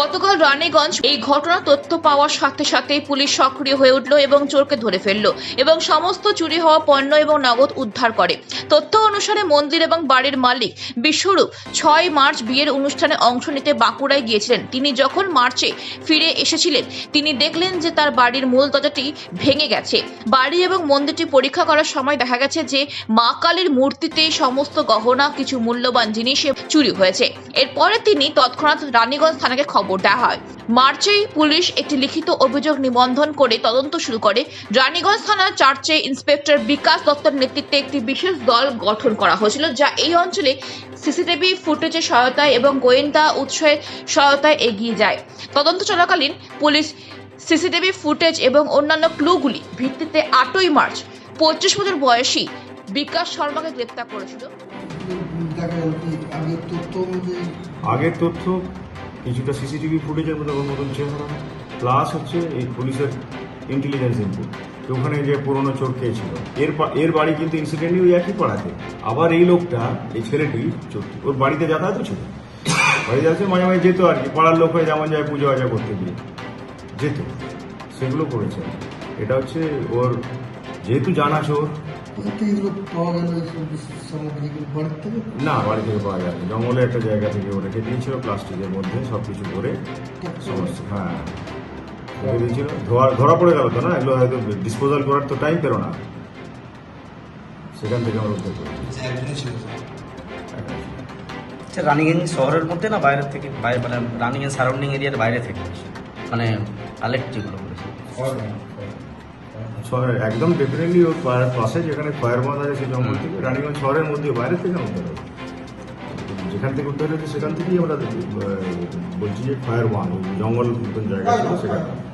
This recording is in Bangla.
গতকাল রানীগঞ্জ এই ঘটনা তথ্য পাওয়ার সাথে সাথেই পুলিশ সক্রিয় হয়ে উঠল এবং চোরকে ধরে ফেলল এবং সমস্ত চুরি হওয়া পণ্য এবং নগদ উদ্ধার করে। তথ্য অনুসারে মন্দির এবং বাড়ির মালিক বিশ্বরূপ ছয় মার্চ বিয়ের অনুষ্ঠানে অংশ নিতে বাঁকুড়ায় গিয়েছিলেন। তিনি যখন মার্চে ফিরে এসেছিলেন, তিনি দেখলেন যে তার বাড়ির মূল দরজাটি ভেঙে গেছে। বাড়ি এবং মন্দিরটি পরীক্ষা করার সময় দেখা গেছে যে মা কালীর মূর্তিতে সমস্ত গহনা, কিছু মূল্যবান জিনিস চুরি হয়েছে। এরপরে তিনি তৎক্ষণাৎ রানীগঞ্জ থানাকে খবর দেওয়া হয়। মার্চেই পুলিশ একটি লিখিত অভিযোগ নিবন্ধন করে তদন্ত শুরু করে। রানীগঞ্জ থানার চার্চে ইন্সপেক্টর বিকাশ দত্তর নেতৃত্বে একটি বিশেষ দল গঠন করা হয়েছিল, যা এই অঞ্চলে সিসিটিভি ফুটেজের সহায়তায় এবং গোয়েন্দা উৎসের সহায়তায় এগিয়ে যায়। তদন্ত চলাকালীন পুলিশ সিসিটিভি ফুটেজ এবং অন্যান্য ক্লুগুলি ভিত্তিতে আটই মার্চ পঁচিশ বছর বয়সী বিকাশ শর্মাকে গ্রেপ্তার করেছিল। আগের তথ্য কিছুটা সিসিটিভি ফুটেজের মধ্যে ওর মতন চেহারা। প্লাস হচ্ছে এই পুলিশের ইন্টেলিজেন্স ইনপুট ওখানে যে পুরনো চোর কে ছিল। এর এর বাড়ি কিন্তু ইনসিডেন্টলি ওই একই পাড়াতে। আবার এই লোকটা, এই ছেলেটি চোরটি ওর বাড়িতে যাতায়াতও ছিল। বাড়িতে আছে মাঝে মাঝে যেত আর কি। পাড়ার লোক হয়ে যেমন যায় পুজো আজা করতে গিয়ে। যেত। সেগুলো করেছে। এটা হচ্ছে ওর যেহেতু জানা চোর কোথা থেকে এগুলো পাওয়া গেল এইসব সামগ্রীগুলো বাড়ির থেকে না বাড়ি থেকে পাওয়া যায় জঙ্গলে একটা জায়গা থেকে ও রেখে দিয়েছিল প্লাস্টিকের মধ্যে সব কিছু করে সমস্ত হ্যাঁ দিয়েছিল। ধরা ধরা পড়ে গেল তো না? এগুলো হয়তো ডিসপোজাল করার তো টাইম পেরো না। সেখান থেকে আমরা উদ্ধার করি আচ্ছা রানিগঞ্জ শহরের মধ্যে না বাইরে থেকে বাইরে মানে রানিগঞ্জ সারাউন্ডিং এরিয়ার বাইরে থেকে মানে কালেক্ট যেগুলো করেছে? একদম ডেফিনেটলি ওর পাশে যেখানে ফায়ারবাঁধ আছে সেই জঙ্গল থেকে রানীগঞ্জ শহরের মধ্যে বাইরে থেকে হবে। যেখান থেকে উদ্ধার হয়েছে সেখান থেকেই আমরা বলছি যে ফায়ারবাঁধ জঙ্গল জায়গা সেখানে।